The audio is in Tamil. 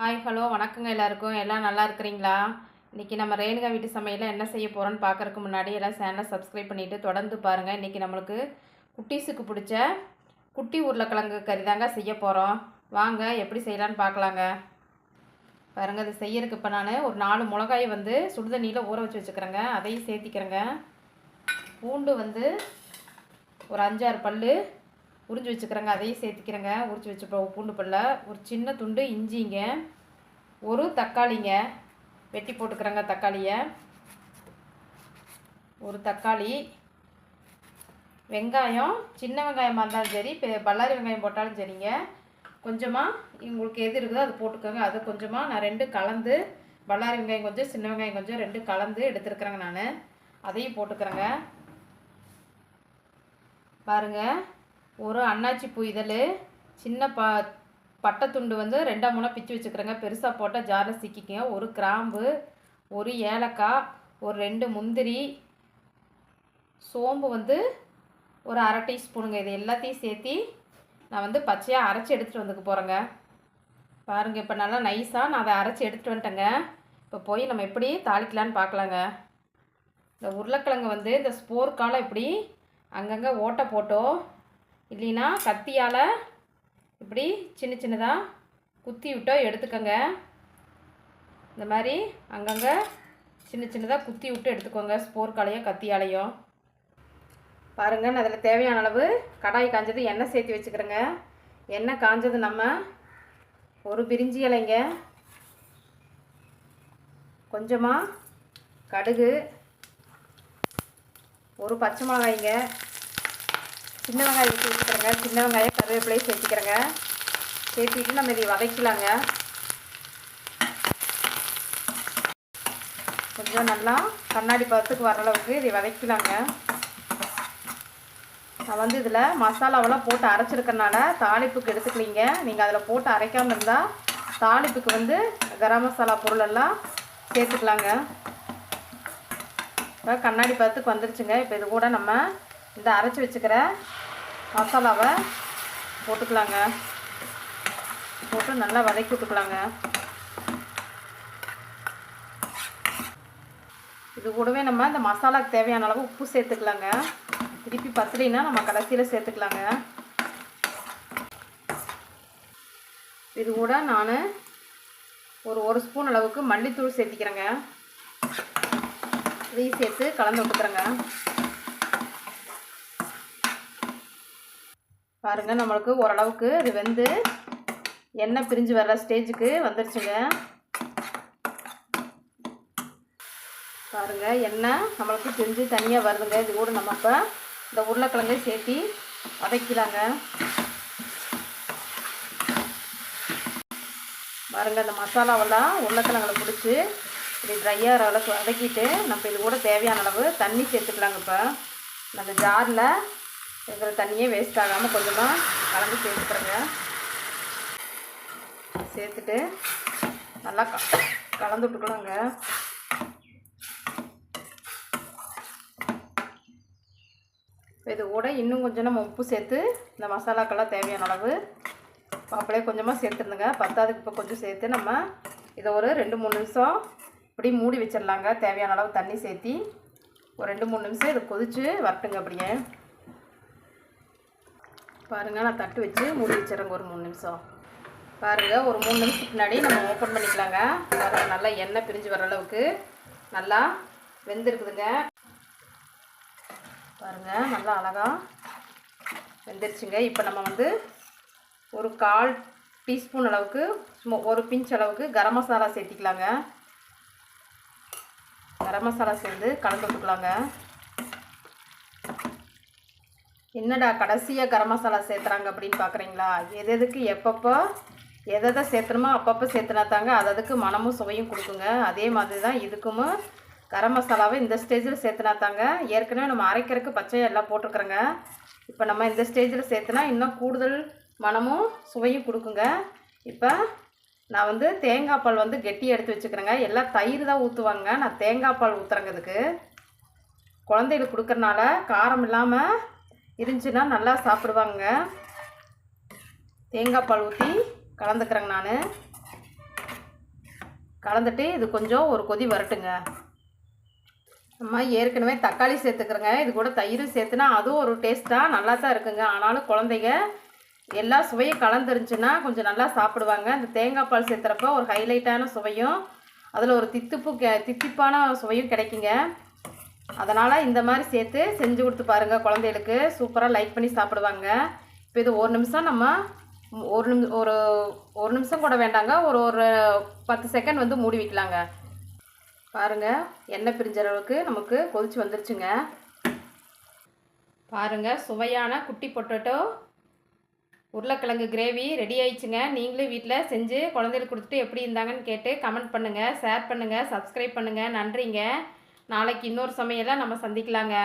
ஹாய் ஹலோ வணக்கங்க எல்லாருக்கும். எல்லாம் நல்லா இருக்கிறீங்களா? இன்றைக்கி நம்ம ரேணுகா வீட்டு சமையலில் என்ன செய்ய போகிறோன்னு பார்க்குறக்கு முன்னாடி எல்லாம் சேனலை சப்ஸ்கிரைப் பண்ணிவிட்டு தொடர்ந்து பாருங்கள் இன்றைக்கி நம்மளுக்கு குட்டீஸுக்கு பிடிச்ச குட்டி உருளைக்கிழங்கு கறி தாங்க செய்ய போகிறோம் வாங்க எப்படி செய்யலான்னு பார்க்கலாங்க பாருங்கள் இது செய்யறதுக்கு இப்போ நான் ஒரு நாலு மிளகாயை வந்து சுடுதண்ணியில் ஊற வச்சு வச்சுக்கிறேங்க. அதையும் சேர்த்திக்கிறேங்க. பூண்டு வந்து ஒரு அஞ்சாறு பல் உறிஞ்சி வச்சுக்கிறேங்க அதையும் சேர்த்திக்கிறேங்க. உரிச்சு வச்ச பூண்டு பல்ல ஒரு சின்ன துண்டு இஞ்சிங்க ஒரு தக்காளிங்க வெட்டி போட்டுக்கிறேங்க தக்காளியை. ஒரு தக்காளி வெங்காயம் சின்ன வெங்காயமாக இருந்தாலும் சரி பல்லாரி வெங்காயம் போட்டாலும் சரிங்க. கொஞ்சமாக உங்களுக்கு எது இருக்குதோ அது போட்டுக்கோங்க. அது கொஞ்சமாக நான் ரெண்டு கலந்து பல்லாரி வெங்காயம் கொஞ்சம் சின்ன வெங்காயம் கொஞ்சம் ரெண்டு கலந்து எடுத்துருக்குறேங்க நான். அதையும் போட்டுக்கிறேங்க. பாருங்க. ஒரு அன்னாச்சி பூ இதழ் சின்ன ப பட்டைத்துண்டு வந்து ரெண்டாம் மூணாக பிச்சு வச்சுக்கிறேங்க. பெருசாக போட்டால் ஜாரில் சிக்கிக்கங்க. ஒரு கிராம்பு ஒரு ஏலக்காய் ஒரு ரெண்டு முந்திரி சோம்பு வந்து ஒரு அரை டீஸ்பூனுங்க. இது எல்லாத்தையும் சேர்த்தி நான் வந்து பச்சையாக அரைச்சி எடுத்துகிட்டு வந்துக்க போகிறேங்க பாருங்கள் இப்போ நல்லா நைஸாக நான் அதை அரைச்சி எடுத்துகிட்டு வந்துட்டேங்க. இப்போ போய் நம்ம எப்படி தாளிக்கலான்னு பார்க்கலாங்க இந்த உருளைக்கிழங்கு வந்து இந்த ஸ்போர்க்கால் இப்படி அங்கங்கே ஓட்டை போட்டோ இல்லைன்னா கத்தியால் இப்படி சின்ன சின்னதாக குத்தி விட்டோ எடுத்துக்கோங்க. இந்த மாதிரி அங்கங்கே சின்ன சின்னதாக குத்தி விட்டு எடுத்துக்கோங்க ஸ்போர் காலையும் கத்தியாலையும் பாருங்கள் நான் அதில் தேவையான அளவு கடாய் காஞ்சது எண்ணெய் சேர்த்து வச்சுக்கிறேங்க. எண்ணெய் காஞ்சது நம்ம ஒரு பிரிஞ்சி இலைங்க. கொஞ்சமாக கடுகு ஒரு பச்சை மிளகாய்ங்க. சின்ன வெங்காயம் சேர்த்துக்கிறேங்க சின்ன வெங்காயம் கருவேப்பிலையும் சேர்த்திக்கிறேங்க. சேர்த்திட்டு நம்ம இதை வதக்கலாங்க. கொஞ்சம் நல்லா கண்ணாடி பதத்துக்கு வர அளவுக்கு இதை வதக்கலாங்க. நான் வந்து இதில் மசாலாவெல்லாம் போட்டு அரைச்சிருக்கனால தாளிப்புக்கு எடுத்துக்கலீங்க. நீங்கள் அதில் போட்டு அரைக்காமல் இருந்தால் தாளிப்புக்கு வந்து கரம் மசாலா பொருளெல்லாம் சேர்த்துக்கலாங்க. இப்போ கண்ணாடி பதத்துக்கு வந்துருச்சுங்க. இப்போ இது கூட நம்ம இந்த அரைச்சி வச்சுக்கிற மசாலாவை போட்டுக்கலாங்க. போட்டு நல்லா வதக்கி விட்டுக்கலாங்க. இது கூடவே நம்ம இந்த மசாலாக்கு தேவையான அளவு உப்பு சேர்த்துக்கலாங்க. திருப்பி பத்தலைன்னா நம்ம கடைசியில் சேர்த்துக்கலாங்க. இது கூட நான் ஒரு ஒரு ஸ்பூன் அளவுக்கு மல்லித்தூள் சேர்த்திக்கிறேங்க. இதையும் சேர்த்து கலந்து விட்டுக்கிறேங்க. பாருங்க நம்மளுக்கு ஓரளவுக்கு இது வெந்து எண்ணெய் பிரிஞ்சு வர்ற ஸ்டேஜுக்கு வந்துருச்சுங்க. பாருங்க எண்ணெய் நம்மளுக்கு பிரிஞ்சு தனியாக வருதுங்க. இது கூட நம்ம இப்போ இந்த உருளைக்கிழங்கையும் சேர்த்தி வதக்கலாங்க பாருங்க இந்த மசாலாவெல்லாம் உருளைக்கிழங்குல பிடிச்சி இப்படி ட்ரையாக அளவுக்கு வதக்கிட்டு நம்ம இது கூட தேவையான அளவு தண்ணி சேர்த்துக்கலாங்க இப்போ. நம்ம ஜாரில் இருக்கிற தண்ணியே வேஸ்ட் ஆகாமல் கொஞ்சமாக கலந்து சேர்த்துக்கிறேங்க சேர்த்துட்டு நல்லா க கலந்து விட்டுக்கணுங்க. இது கூட இன்னும் கொஞ்சம் நம்ம உப்பு சேர்த்து இந்த மசாலாக்கெல்லாம் தேவையான அளவு அப்படியே கொஞ்சமாக சேர்த்துருந்துங்க. பத்தாவதுக்கு இப்போ கொஞ்சம் சேர்த்து நம்ம இதை ஒரு ரெண்டு மூணு நிமிஷம் இப்படி மூடி வச்சிடலாங்க. தேவையான அளவு தண்ணி சேர்த்தி ஒரு ரெண்டு மூணு நிமிஷம் இது கொதித்து வரட்டுங்க அப்படியே. பாருங்கள் நான் தட்டு வச்சு மூடி வச்சுறேங்க ஒரு மூணு நிமிஷம். பாருங்கள் ஒரு மூணு நிமிஷத்துக்கு முன்னாடி நம்ம ஓப்பன் பண்ணிக்கலாங்க. பாருங்கள் நல்லா எண்ணெய் பிரிஞ்சு வர அளவுக்கு நல்லா வெந்திருக்குதுங்க. பாருங்கள் நல்லா அழகாக வெந்துருச்சுங்க. இப்போ நம்ம வந்து ஒரு கால் டீஸ்பூன் அளவுக்கு சும்மா ஒரு பிஞ்ச் அளவுக்கு கரம் மசாலா சேர்த்திக்கலாங்க. கரம் மசாலா சேர்ந்து கலந்து விட்டுக்கலாங்க. என்னடா கடைசியாக கரம் மசாலா சேர்த்துறாங்க அப்படின்னு பார்க்குறீங்களா எது எதுக்கு எப்பப்போ எதை எதை சேர்த்துணுமோ அப்பப்போ சேர்த்துனா தாங்க அது அதுக்கு மனமும் சுவையும் கொடுக்குங்க. அதே மாதிரி தான் இதுக்கும் கரம் மசாலாவை இந்த ஸ்டேஜில் சேர்த்துனா தாங்க ஏற்கனவே நம்ம அரைக்கிறதுக்கு பச்சையாக எல்லாம் போட்டிருக்கிறோங்க. இப்போ நம்ம இந்த ஸ்டேஜில் சேர்த்துனா இன்னும் கூடுதல் மனமும் சுவையும் கொடுக்குங்க. இப்போ நான் வந்து தேங்காய் பால் வந்து கெட்டியாக எடுத்து வச்சுக்கிறேங்க. எல்லாம் தயிர் தான் ஊற்றுவாங்க நான் தேங்காய் பால் ஊற்றுறேங்க இதுக்கு. குழந்தைகளுக்கு கொடுக்குறனால காரம் இல்லாமல் இருந்துச்சுன்னா நல்லா சாப்பிடுவாங்க. தேங்காய் பால் ஊற்றி கலந்துக்கிறேங்க நான். கலந்துட்டு இது கொஞ்சம் ஒரு கொதி வரட்டுங்க. நம்ம ஏற்கனவே தக்காளி சேர்த்துக்கிறேங்க. இது கூட தயிரும் சேர்த்துனா அதுவும் ஒரு டேஸ்ட்டாக நல்லா தான் இருக்குங்க. ஆனாலும் குழந்தைங்க எல்லா சுவையும் கலந்துருந்துச்சுன்னா கொஞ்சம் நல்லா சாப்பிடுவாங்க. இந்த தேங்காய் பால் சேர்த்துறப்ப ஒரு ஹைலைட்டான சுவையும் அதில் ஒரு தித்திப்பு கெ தித்திப்பான சுவையும் கிடைக்குங்க. அதனால் இந்த மாதிரி சேர்த்து செஞ்சு கொடுத்து பாருங்கள் குழந்தைகளுக்கு. சூப்பராக லைக் பண்ணி சாப்பிடுவாங்க. இப்போ இது ஒரு நிமிஷம் நம்ம ஒரு நிமி ஒரு ஒரு நிமிஷம் கூட வேண்டாங்க. ஒரு ஒரு பத்து செகண்ட் வந்து மூடி வைக்கலாங்க. பாருங்கள் எண்ணெய் பிரிஞ்ச அளவுக்கு நமக்கு கொதிச்சு வந்துருச்சுங்க. பாருங்கள் சுவையான குட்டி பொட்டேட்டோ உருளைக்கிழங்கு கிரேவி ரெடி ஆயிடுச்சுங்க. நீங்களும் வீட்டில் செஞ்சு குழந்தைகளுக்கு கொடுத்துட்டு எப்படி இருந்தாங்கன்னு கேட்டு கமெண்ட் பண்ணுங்கள் ஷேர் பண்ணுங்கள் சப்ஸ்கிரைப் பண்ணுங்கள் நன்றிங்க. நாளைக்கு இன்னொரு சமையலை நம்ம சந்திக்கலாங்க.